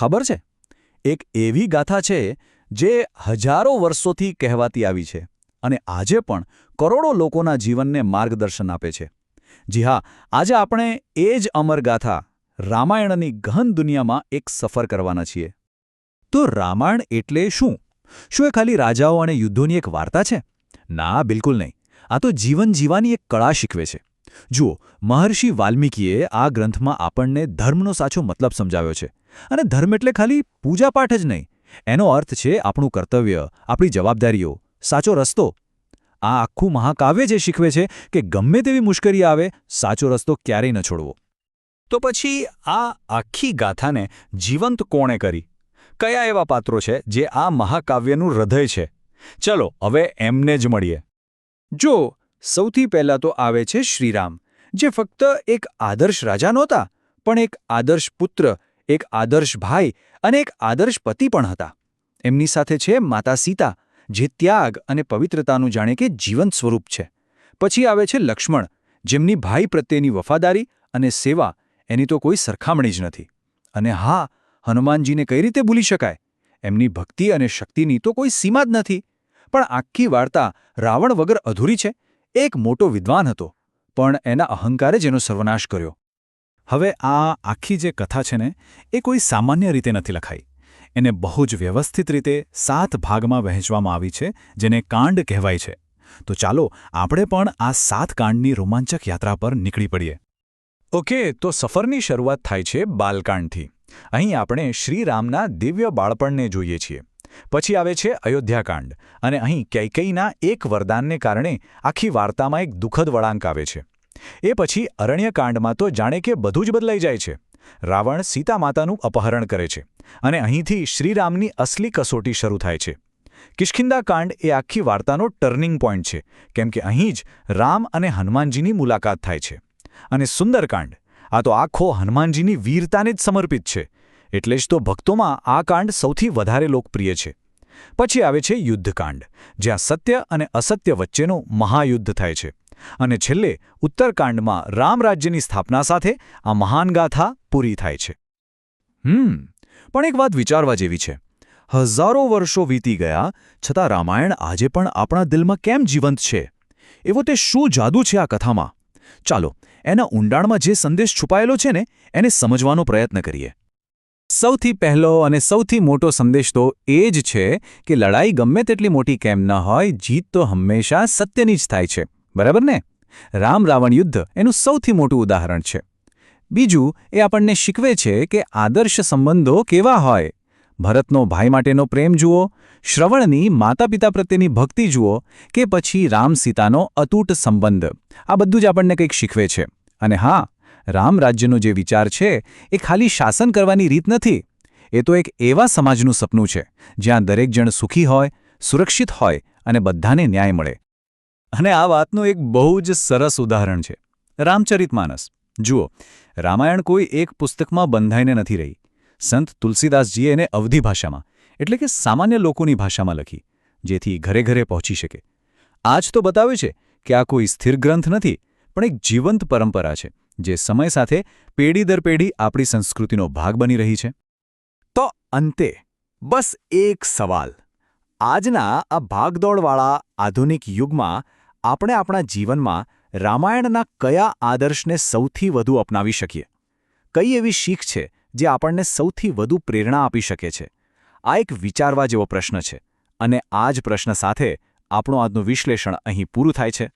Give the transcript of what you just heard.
ખબર છે? એક એવી ગાથા છે જે હજારો વર્ષોથી કહેવાતી આવી છે અને આજે પણ કરોડો લોકોના જીવનને માર્ગદર્શન આપે છે. જી હા, આજે આપણે એ જ અમર ગાથા રામાયણની ગહન દુનિયામાં એક સફર કરવાના છીએ. તો રામાયણ એટલે શું? શું એ ખાલી રાજાઓ અને યુદ્ધોની એક વાર્તા છે? ના, બિલકુલ નહીં. આ તો જીવન જીવાની એક કળા શીખવે છે. જુઓ, મહર્ષિ વાલ્મીકીએ આ ગ્રંથમાં આપણને ધર્મનો સાચો મતલબ સમજાવ્યો છે. અને ધર્મ એટલે ખાલી પૂજાપાઠ જ નહીં. એનો અર્થ છે આપણું કર્તવ્ય, આપણી જવાબદારીઓ. સાચો રસ્તો. આ આખું મહાકાવ્ય જે શીખવે છે કે ગમે તેવી મુશ્કેલી આવે, સાચો રસ્તો ક્યારેય ન છોડવો. તો પછી આ આખી ગાથાને જીવંત કોણે કરી? કયા એવા પાત્રો છે જે આ મહાકાવ્યનું હૃદય છે? ચલો, હવે એમને જ મળીએ. જો, સૌથી પહેલાં તો આવે છે શ્રીરામ, જે ફક્ત એક આદર્શ રાજા નહોતા, પણ એક આદર્શ પુત્ર એક આદર્શ ભાઈ અને એક આદર્શ પતિ પણ હતા. એમની સાથે છે માતા સીતા, જે ત્યાગ અને પવિત્રતાનું જાણે કે જીવંત સ્વરૂપ છે. પછી આવે છે લક્ષ્મણ, જેમની ભાઈ પ્રત્યેની વફાદારી અને સેવા એની તો કોઈ સરખામણી જ નથી. અને હા, હનુમાનજીને કઈ રીતે ભૂલી શકાય? એમની ભક્તિ અને શક્તિની તો કોઈ સીમા જ નથી. પણ આખી વાર્તા રાવણ વગર અધૂરી છે, એક મોટો વિદ્વાન હતો. પણ એના અહંકારે જ એનો સર્વનાશ કર્યો. હવે આ આખી જે કથા છે ને, એ કોઈ સામાન્ય રીતે નથી લખાઈ. એને બહુ જ વ્યવસ્થિત રીતે સાત ભાગમાં વહેંચવામાં આવી છે, જેને કાંડ કહેવાય છે. તો ચાલો આપણે પણ આ સાત કાંડની રોમાંચક યાત્રા પર નીકળી પડીએ. ઓકે, તો સફરની શરૂઆત થાય છે બાલકાંડથી. અહીં આપણે શ્રીરામના દિવ્ય બાળપણને જોઈએ છીએ. પછી આવે છે અયોધ્યાકાંડ. અને અહીં કૈકૈના એક વરદાનને કારણે આખી વાર્તામાં એક દુઃખદ વળાંક આવે છે. એ પછી અરણ્યકાંડમાં તો જાણે કે બધું જ બદલાઈ જાય છે. રાવણ સીતા માતાનું અપહરણ કરે છે અને અહીંથી શ્રીરામની અસલી કસોટી શરૂ થાય છે. કિષ્કિંદા કાંડ એ આખી વાર્તાનો ટર્નિંગ પોઈન્ટ છે, કેમ કે અહીં જ રામ અને હનુમાનજીની મુલાકાત થાય છે. અને સુંદરકાંડ આ તો આખો હનુમાનજીની વીરતાને જ સમર્પિત છે, એટલે જ તો ભક્તોમાં આ કાંડ સૌથી વધારે લોકપ્રિય છે. પછી આવે છે યુદ્ધકાંડ, જ્યાં સત્ય અને અસત્ય વચ્ચેનું મહાયુદ્ધ થાય છે. અને છેલ્લે ઉત્તરકાંડમાં રામરાજ્યની સ્થાપના સાથે આ મહાન ગાથા પૂરી થાય છે. હમ, પણ એક વાત વિચારવા જેવી છે. હજારો વર્ષો વીતી ગયા, છતાં રામાયણ આજે પણ આપણા દિલમાં કેમ જીવંત છે? એવો તે શું જાદુ છે આ કથામાં? ચાલો, એના ઊંડાણમાં જે સંદેશ છુપાયેલો છે ને, એને સમજવાનો પ્રયત્ન કરીએ. સૌથી પહેલો અને સૌથી મોટો સંદેશ તો એ જ છે કે લડાઈ ગમે તેટલી મોટી કેમ ન હોય, જીત તો હંમેશા સત્યની જ થાય છે. બરાબર ને? રામ રાવણ યુદ્ધ એનું સૌથી મોટું ઉદાહરણ છે. બીજું, એ આપણને શીખવે છે કે આદર્શ સંબંધો કેવા હોય. ભરતનો ભાઈ માટેનો પ્રેમ જુઓ, શ્રવણની માતા પિતા પ્રત્યેની ભક્તિ જુઓ, કે પછી રામ સીતાનો અતૂટ સંબંધ. આ બધું જ આપણને કંઈક શીખવે છે. અને હા, રામ રાજ્યનો જે વિચાર છે, એ ખાલી શાસન કરવાની રીત નથી. એ તો એક એવા સમાજનું સપનું છે, જ્યાં દરેક જણ સુખી હોય, સુરક્ષિત હોય અને બધાને ન્યાય મળે. અને આ વાતનું એક બહુ જ સરસ ઉદાહરણ છે. રામચરિતમાનસ જુઓ, રામાયણ કોઈ એક પુસ્તકમાં બંધાઈને નથી રહી. સંત તુલસીદાસજીએ એને અવધી ભાષામાં, એટલે કે સામાન્ય લોકોની ભાષામાં લખી, જેથી ઘરે ઘરે પહોંચી શકે. આજ તો બતાવે છે કે આ કોઈ સ્થિર ગ્રંથ નથી, પણ એક જીવંત પરંપરા છે, જે સમય સાથે પેઢી દર પેઢી આપણી સંસ્કૃતિનો ભાગ બની રહી છે. તો અંતે, બસ એક સવાલ. આજના આ ભાગદોડવાળા આધુનિક યુગમાં આપણે આપણા જીવનમાં રામાયણના કયા આદર્શને સૌથી વધુ અપનાવી શકીએ? કઈ એવી શીખ છે જે આપણને સૌથી વધુ પ્રેરણા આપી શકે છે? આ એક વિચારવા જેવો પ્રશ્ન છે અને આ જ પ્રશ્ન સાથે આપણું આજનું વિશ્લેષણ અહીં પૂરું થાય છે.